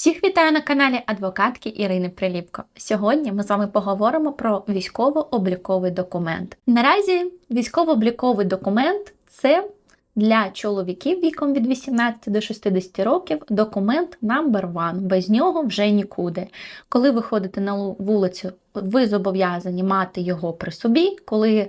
Всіх вітаю на каналі адвокатки Ірини Приліпко. Сьогодні ми з вами поговоримо про військово-обліковий документ. Наразі військово-обліковий документ це для чоловіків віком від 18 до 60 років документ number one. Без нього вже нікуди. Коли ви ходите на вулицю, ви зобов'язані мати його при собі. Коли е,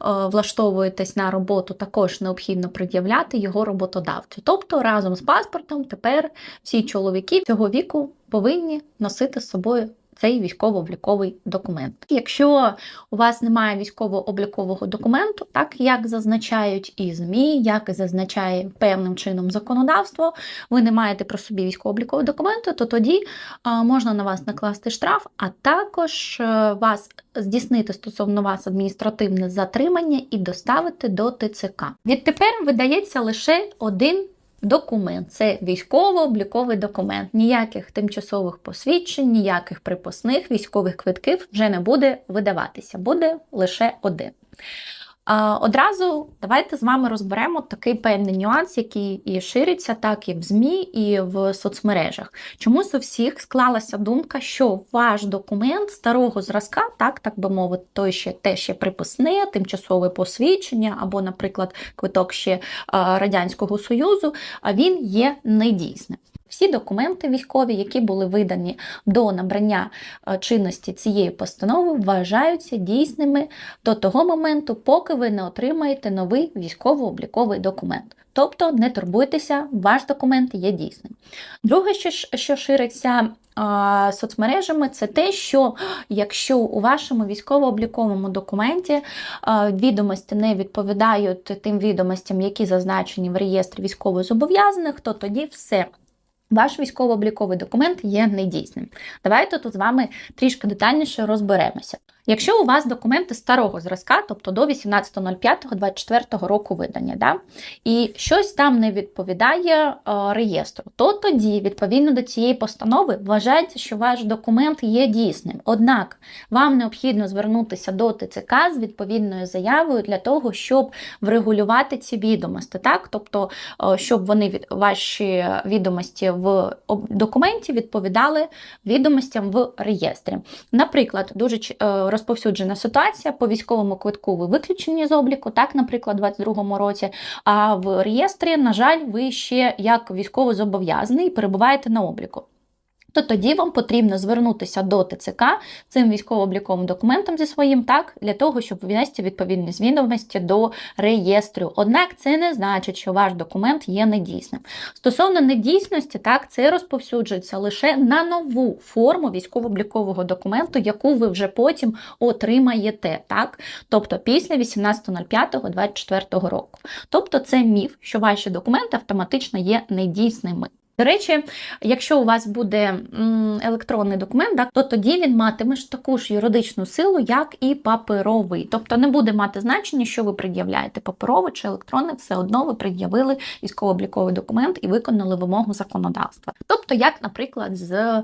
влаштовуєтесь на роботу, також необхідно пред'являти його роботодавцю. Тобто разом з паспортом тепер всі чоловіки цього віку повинні носити з собою цей військово-обліковий документ. Якщо у вас немає військово-облікового документу, так як зазначають і ЗМІ, як і зазначає певним чином законодавство, ви не маєте про собі військово-облікового документу, то тоді можна на вас накласти штраф, а також а, вас здійснити стосовно вас адміністративне затримання і доставити до ТЦК. Відтепер видається лише один Документ це військово-обліковий документ. Ніяких тимчасових посвідчень, ніяких припасних військових квитків вже не буде видаватися, буде лише один. Одразу давайте з вами розберемо такий певний нюанс, який і шириться, так і в ЗМІ, і в соцмережах. Чомусь у всіх склалася думка, що ваш документ старого зразка, так так би мовити, той ще те ще приписне, тимчасове посвідчення, або, наприклад, квиток ще Радянського Союзу, а він є недійсним. Всі документи військові, які були видані до набрання е, чинності цієї постанови, вважаються дійсними до того моменту, поки ви не отримаєте новий військово-обліковий документ. Тобто не турбуйтеся, ваш документ є дійсним. Друге, що що шириться а, соцмережами, це те, що якщо у вашому військово-обліковому документі а, відомості не відповідають тим відомостям, які зазначені в реєстрі військовозобов'язаних, то тоді все. Ваш військово-обліковий документ є недійсним. Давайте тут з вами трішки детальніше розберемося. Якщо у вас документи старого зразка, тобто до 18.05.24 року видання, да, і щось там не відповідає е, реєстру, то тоді, відповідно до цієї постанови, вважається, що ваш документ є дійсним. Однак вам необхідно звернутися до ТЦК з відповідною заявою для того, щоб врегулювати ці відомості, так? тобто, е, щоб вони ваші відомості в документі відповідали відомостям в реєстрі. Наприклад, дуже е, розповсюджена ситуація по військовому квитку ви виключені з обліку, так, наприклад, у 2022 році. А в реєстрі, на жаль, ви ще як військово зобов'язаний перебуваєте на обліку то тоді вам потрібно звернутися до ТЦК цим військово-обліковим документом зі своїм так, для того, щоб внести відповідні відомості до реєстру. Однак це не значить, що ваш документ є недійсним. Стосовно недійсності, так, це розповсюджується лише на нову форму військово-облікового документу, яку ви вже потім отримаєте. так, Тобто після 18.05.24 року. Тобто це міф, що ваші документи автоматично є недійсними. До речі, якщо у вас буде електронний документ, то тоді він матиме ж таку ж юридичну силу, як і паперовий. Тобто не буде мати значення, що ви пред'являєте паперовий чи електронний, все одно ви пред'явили військово-обліковий документ і виконали вимогу законодавства. Тобто, як, наприклад, з е,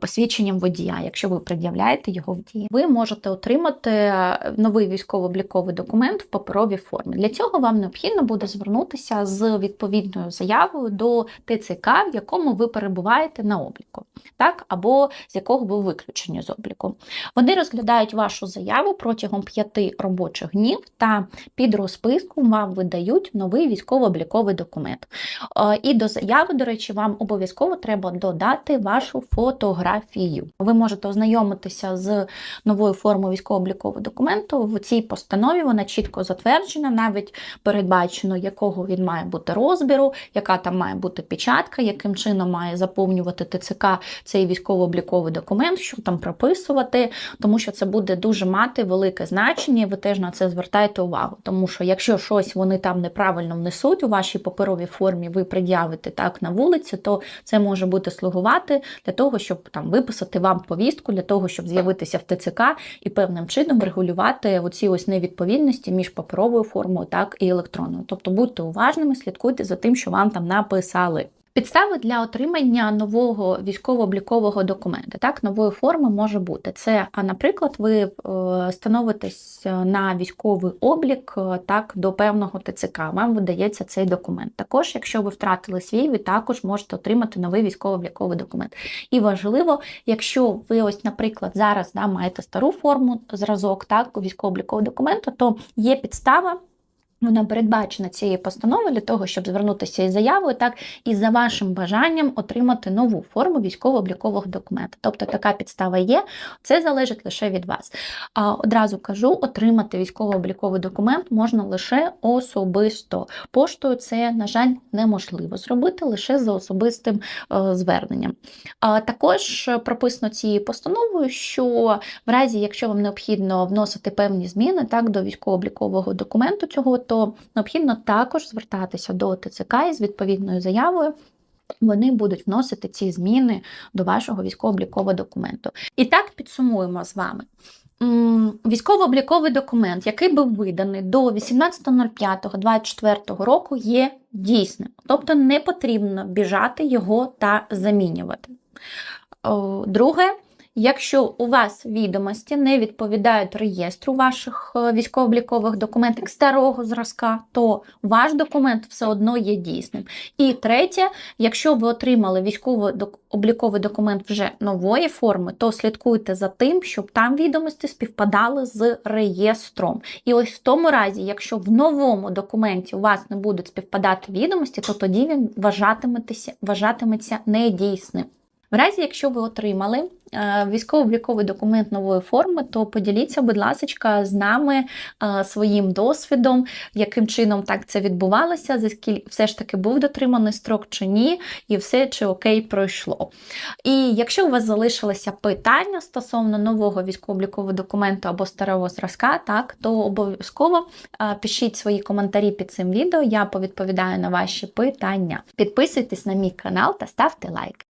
посвідченням водія, якщо ви пред'являєте його в дії, ви можете отримати е, новий військово-обліковий документ в паперовій формі. Для цього вам необхідно буде звернутися з відповідною заявою до ТЦК в якому ви перебуваєте на обліку, так, або з якого ви виключені з обліку. Вони розглядають вашу заяву протягом п'яти робочих днів та під розписку вам видають новий військово-обліковий документ. Е, і до заяви, до речі, вам обов'язково треба додати вашу фотографію. Ви можете ознайомитися з новою формою військово-облікового документу. В цій постанові вона чітко затверджена, навіть передбачено, якого він має бути розбіру, яка там має бути печатка яким чином має заповнювати ТЦК цей військово-обліковий документ, що там прописувати, тому що це буде дуже мати велике значення, ви теж на це звертаєте увагу. Тому що якщо щось вони там неправильно внесуть у вашій паперовій формі, ви пред'явите так на вулиці, то це може бути слугувати для того, щоб там виписати вам повістку, для того, щоб з'явитися в ТЦК і певним чином регулювати оці ось невідповідності між паперовою формою, так і електронною. Тобто будьте уважними, слідкуйте за тим, що вам там написали. Підстави для отримання нового військово-облікового документа, так, нової форми може бути. Це, а, наприклад, ви е, становитесь на військовий облік е, так, до певного ТЦК, вам видається цей документ. Також, якщо ви втратили свій, ви також можете отримати новий військово-обліковий документ. І важливо, якщо ви ось, наприклад, зараз да, маєте стару форму, зразок так, військово-облікового документу, то є підстава. Вона передбачена цією постановою для того, щоб звернутися із заявою, так і за вашим бажанням отримати нову форму військово-облікового документа. Тобто така підстава є, це залежить лише від вас. А одразу кажу, отримати військово-обліковий документ можна лише особисто. Поштою це, на жаль, неможливо зробити лише за особистим е, зверненням. А також прописано цією постановою, що в разі, якщо вам необхідно вносити певні зміни так, до військово-облікового документу цього то необхідно також звертатися до ТЦК із відповідною заявою. Вони будуть вносити ці зміни до вашого військово-облікового документу. І так підсумуємо з вами. Військово-обліковий документ, який був виданий до 18.05.24 року, є дійсним, тобто не потрібно біжати його та замінювати. Друге, Якщо у вас відомості не відповідають реєстру ваших е, військово-облікових документів старого зразка, то ваш документ все одно є дійсним. І третє, якщо ви отримали військово-обліковий документ вже нової форми, то слідкуйте за тим, щоб там відомості співпадали з реєстром. І ось в тому разі, якщо в новому документі у вас не будуть співпадати відомості, то тоді він вважатиметься, вважатиметься недійсним. В разі, якщо ви отримали е, військово-обліковий документ нової форми, то поділіться, будь ласка, з нами е, своїм досвідом, яким чином так це відбувалося, за скільки все ж таки був дотриманий строк чи ні, і все чи окей пройшло. І якщо у вас залишилися питання стосовно нового військово-облікового документу або старого зразка, так, то обов'язково е, пишіть свої коментарі під цим відео, я повідповідаю на ваші питання. Підписуйтесь на мій канал та ставте лайк.